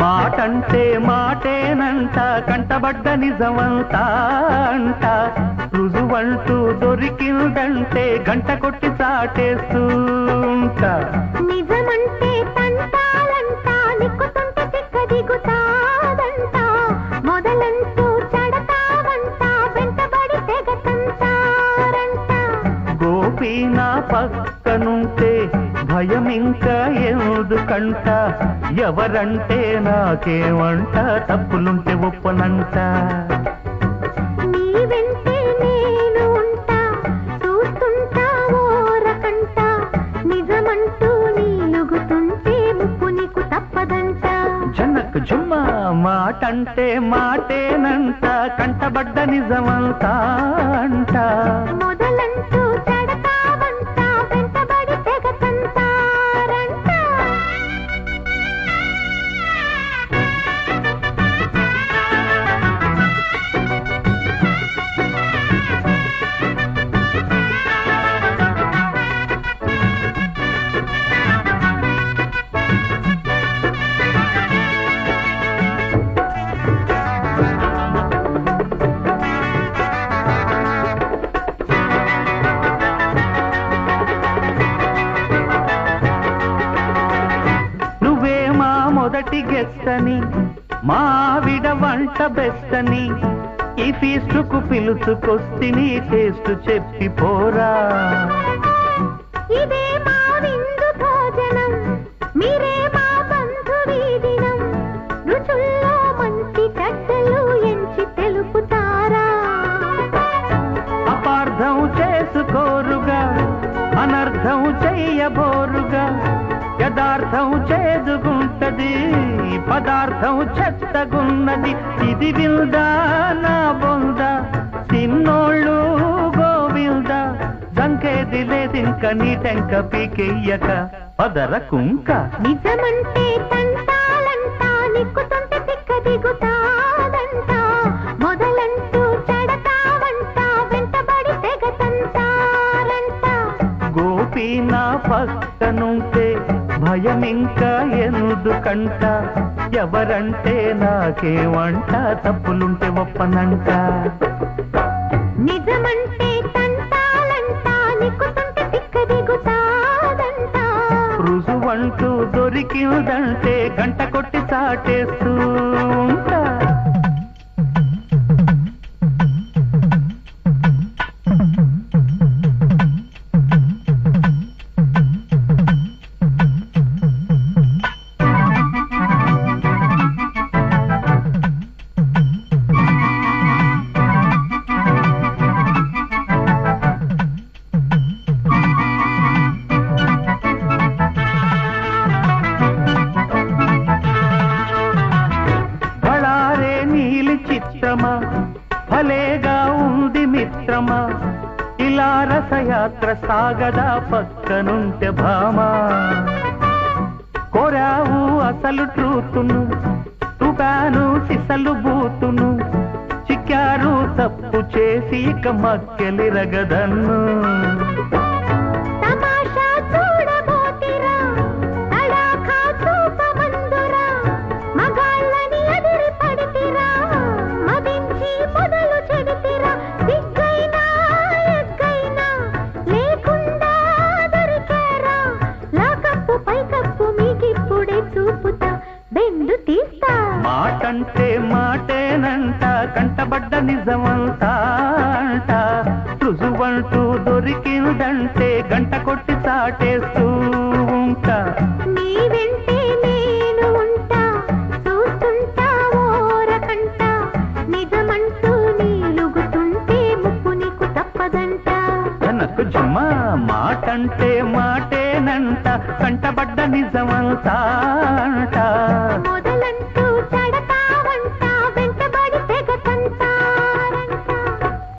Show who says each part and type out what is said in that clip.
Speaker 1: మాటంటే మాటేనంట కంటబడ్డ నిజమంతా అంట. రుజువంటూ దొరికిందంటే గంట కొట్టి చాటేస్తూ ఉంటా
Speaker 2: నిజమంటే
Speaker 1: గోపి నా పక్కనుంటే భయం ఇంకా ఎందుకంట ఎవరంటే నాకేమంట? తప్పులుంటే ఒప్పనంట. జుమ్మ మాటంటే మాటేనంట కంటబడ్డ నిజమంతా అంట. మొదటి గెస్ట్ అని మా ఆవిడ వంట బెస్ట్ అని ఈ ఫీస్టుకు పిలుచుకొస్తిని టేస్ట్ చెప్పి పోరా.
Speaker 2: ఇదే మా విందు భోజనం మీరే మా బంధు వీదినం రుచుల్లో మంచి చెడ్డలు ఎంచి తెలుపుతారా.
Speaker 1: అపార్థం చేసుకోరుగా అనర్థం చెయ్యబోరుగా యథార్థం చేదుగుంటది పదార్థం చెత్తగున్నది ఇది విల్దా నా బొంద? తిన్నోళ్ళు గోవిల్ద దంకేది లేదింక నీ టెంక పీకెయ్యక పదర కుంక.
Speaker 2: నిజమంటే తంటాలంట నిక్కుతుంటే తిక్క
Speaker 1: దిగుతా. భయం ఇంకా ఎందుకంట ఎవరంటే నాకేమంట తప్పులుంటే ఒప్పనంట.
Speaker 2: నిజమంటే
Speaker 1: రుజువంటూ దొరికిందంటే గంట కొట్టి చాటేస్తూ ఉంటా. మిత్రమా? భలేగా ఉంది మిత్రమా? ఇలా రసయాత్ర సాగదా పక్కనుంటే భామా? కోరావు అసలు ట్రూతును తుపాను సిసలు బూతును చిక్కారు తప్పు చేసి ఇక మక్కెలిరగదన్ను. మాటంటే మాటేనంట కంటబడ్డ నిజమంతా అంట. రుజువంటూ దొరికిందంటే గంట కొట్టి ఉంటా. జుమ్మ మాటంటే మాటేనంట కంటబడ్డ నిజమంతా అంట.